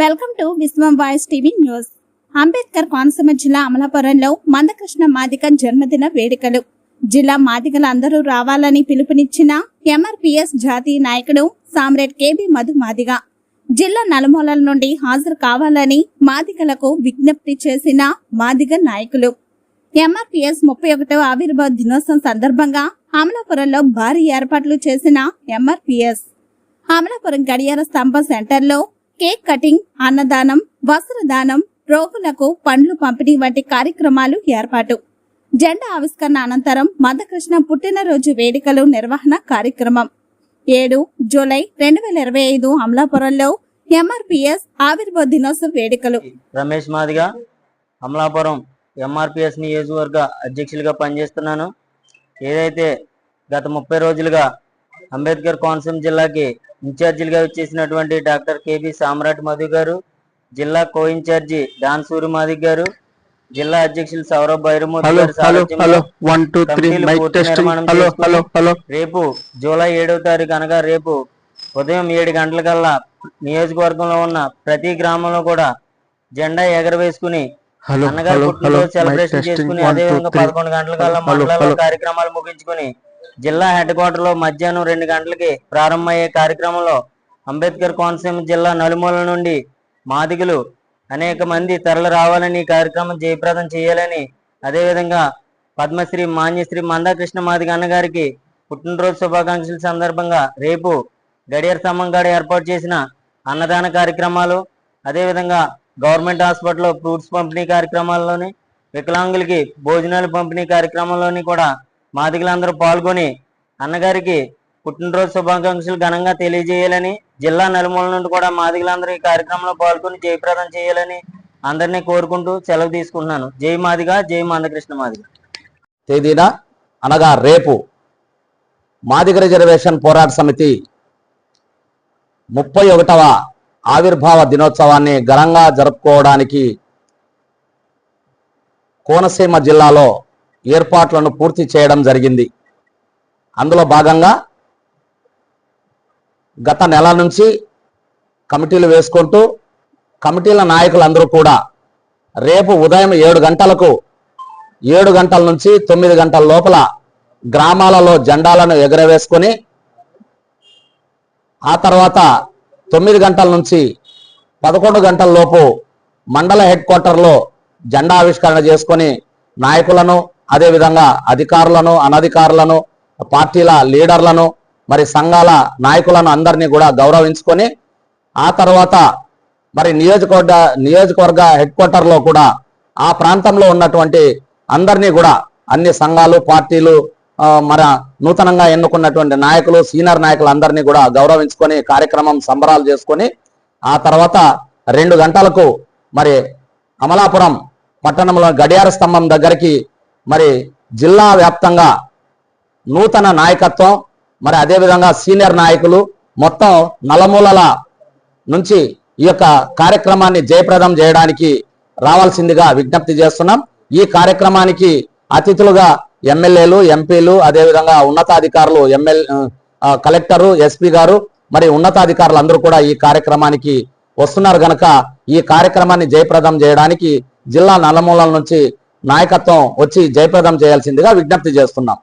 Welcome to Vishwam voice TV news. Ambedkar Konaseema జిల్లా అమలాపురంలో మందకృష్ణ మాదిక జన్మదిన వేడుకలు. జిల్లా మాదిగలు అందరూ రావాలని పిలుపునిచ్చిన ఎంఆర్పిఎస్ జాతీయ నాయకుడు సామ్రేట్ కేబి మధు మాదిగ. జిల్లా నలుమూలల నుండి హాజరు కావాలని మాదిగలకు విజ్ఞప్తి చేసిన మాదిగ నాయకులు. ఎంఆర్పిఎస్ ముప్పై ఒకటవ ఆవిర్భావ దినోత్సవం సందర్భంగా అమలాపురంలో భారీ ఏర్పాట్లు చేసిన ఎంఆర్పిఎస్. అమలాపురం గడియార స్తంభ సెంటర్లో కేక్ కటింగ్ అన్నదానం వస్త్రదానం రోగులకు పండ్లు పంపిణీ వంటి కార్యక్రమాలు ఏర్పాటు. జెండా ఆవిష్కరణ అనంతరం మందకృష్ణ పుట్టినరోజు వేడుకలు నిర్వహణ కార్యక్రమం. ఏడు జూలై రెండు వేల ఇరవై ఐదు అమలాపురంలో ఎంఆర్పిఎస్ ఆవిర్భావ దినోత్సవ వేడుకలు. రమేష్ మాదిగా అమలాపురం ఎంఆర్పిఎస్ నియోజకవర్గ అధ్యక్షులుగా పనిచేస్తున్నాను. ఏదైతే గత ముప్పై రోజులుగా అంబేద్కర్ కోనసీమ జిల్లాకి ఇన్ఛార్జీలుగా వచ్చేసినటువంటి డాక్టర్ కేబి సామ్రాట్ మధు గారు జిల్లా co in charge Dan Suri Madik గారు జిల్లా అధ్యక్షులు సౌరభ్ భైరమూర్తి రేపు జూలై ఏడవ తారీఖు అనగా రేపు ఉదయం ఏడు గంటలకల్లా నియోజకవర్గంలో ఉన్న ప్రతి గ్రామంలో కూడా జెండా ఎగరవేసుకుని అన్నగారు సెలబ్రేషన్ చేసుకుని వన్ అదే టూ విధంగా త్రీ పదకొండు గంటలకల్లా మండలంలో హలో. కార్యక్రమాలు ముగించుకుని జిల్లా హెడ్ క్వార్టర్లో మధ్యాహ్నం రెండు గంటలకి ప్రారంభమయ్యే కార్యక్రమంలో అంబేద్కర్ కోనసీమ జిల్లా నలుమూల నుండి మాదిగులు అనేక మంది తరలి రావాలని ఈ కార్యక్రమం జయప్రదం చేయాలని అదేవిధంగా పద్మశ్రీ మాన్యశ్రీ మందాకృష్ణ మాదిగ అన్నగారికి పుట్టినరోజు శుభాకాంక్షల సందర్భంగా రేపు గడియార సమ్మంగాడ ఏర్పాటు చేసిన అన్నదాన కార్యక్రమాలు అదేవిధంగా గవర్నమెంట్ హాస్పిటల్లో ఫ్రూట్స్ పంపిణీ కార్యక్రమాల్లోని వికలాంగులకి భోజనాలు పంపిణీ కార్యక్రమంలోని కూడా మాదిగలందరూ పాల్గొని అన్నగారికి పుట్టినరోజు శుభాకాంక్షలు ఘనంగా తెలియజేయాలని జిల్లా నలుమూల నుండి కూడా మాదిగలందరూ ఈ కార్యక్రమంలో పాల్గొని జయప్రదం చేయాలని అందరినీ కోరుకుంటూ సెలవు తీసుకుంటున్నాను. జై మాదిగ జై మందకృష్ణ మాదిగ. తేదీన అనగా రేపు మాదిగ రిజర్వేషన్ పోరాట సమితి ముప్పై ఒకటవ ఆవిర్భావ దినోత్సవాన్ని ఘనంగా జరుపుకోవడానికి కోనసీమ జిల్లాలో ఏర్పాట్లను పూర్తి చేయడం జరిగింది. అందులో భాగంగా గత నెల నుంచి కమిటీలు వేసుకుంటూ కమిటీల నాయకులందరూ కూడా రేపు ఉదయం ఏడు గంటలకు ఏడు గంటల నుంచి తొమ్మిది గంటల లోపల గ్రామాలలో జెండాలను ఎగరవేసుకొని ఆ తర్వాత తొమ్మిది గంటల నుంచి పదకొండు గంటల లోపు మండల హెడ్ క్వార్టర్లో జెండా ఆవిష్కరణ చేసుకొని నాయకులను అదేవిధంగా అధికారులను అనధికారులను పార్టీల లీడర్లను మరి సంఘాల నాయకులను అందరినీ కూడా గౌరవించుకొని ఆ తర్వాత మరి నియోజకవర్గ నియోజకవర్గ హెడ్ క్వార్టర్లో కూడా ఆ ప్రాంతంలో ఉన్నటువంటి అందరినీ కూడా అన్ని సంఘాలు పార్టీలు మన నూతనంగా ఎన్నుకున్నటువంటి నాయకులు సీనియర్ నాయకులు అందరినీ కూడా గౌరవించుకొని కార్యక్రమం సంబరాలు చేసుకొని ఆ తర్వాత రెండు గంటలకు మరి అమలాపురం పట్టణంలో గడియార స్తంభం దగ్గరికి మరి జిల్లా వ్యాప్తంగా నూతన నాయకత్వం మరి అదేవిధంగా సీనియర్ నాయకులు మొత్తం నలమూలల నుంచి ఈ యొక్క కార్యక్రమాన్ని జయప్రదం చేయడానికి రావాల్సిందిగా విజ్ఞప్తి చేస్తున్నాం. ఈ కార్యక్రమానికి అతిథులుగా ఎమ్మెల్యేలు ఎంపీలు అదేవిధంగా ఉన్నతాధికారులు ఎమ్మెల్ కలెక్టరు ఎస్పీ గారు మరి ఉన్నతాధికారులు అందరూ కూడా ఈ కార్యక్రమానికి వస్తున్నారు గనక ఈ కార్యక్రమాన్ని జయప్రదం చేయడానికి జిల్లా నలుమూలల నుంచి నాయకత్వం వచ్చి జయప్రదం చేయాల్సిందిగా విజ్ఞప్తి చేస్తున్నాం.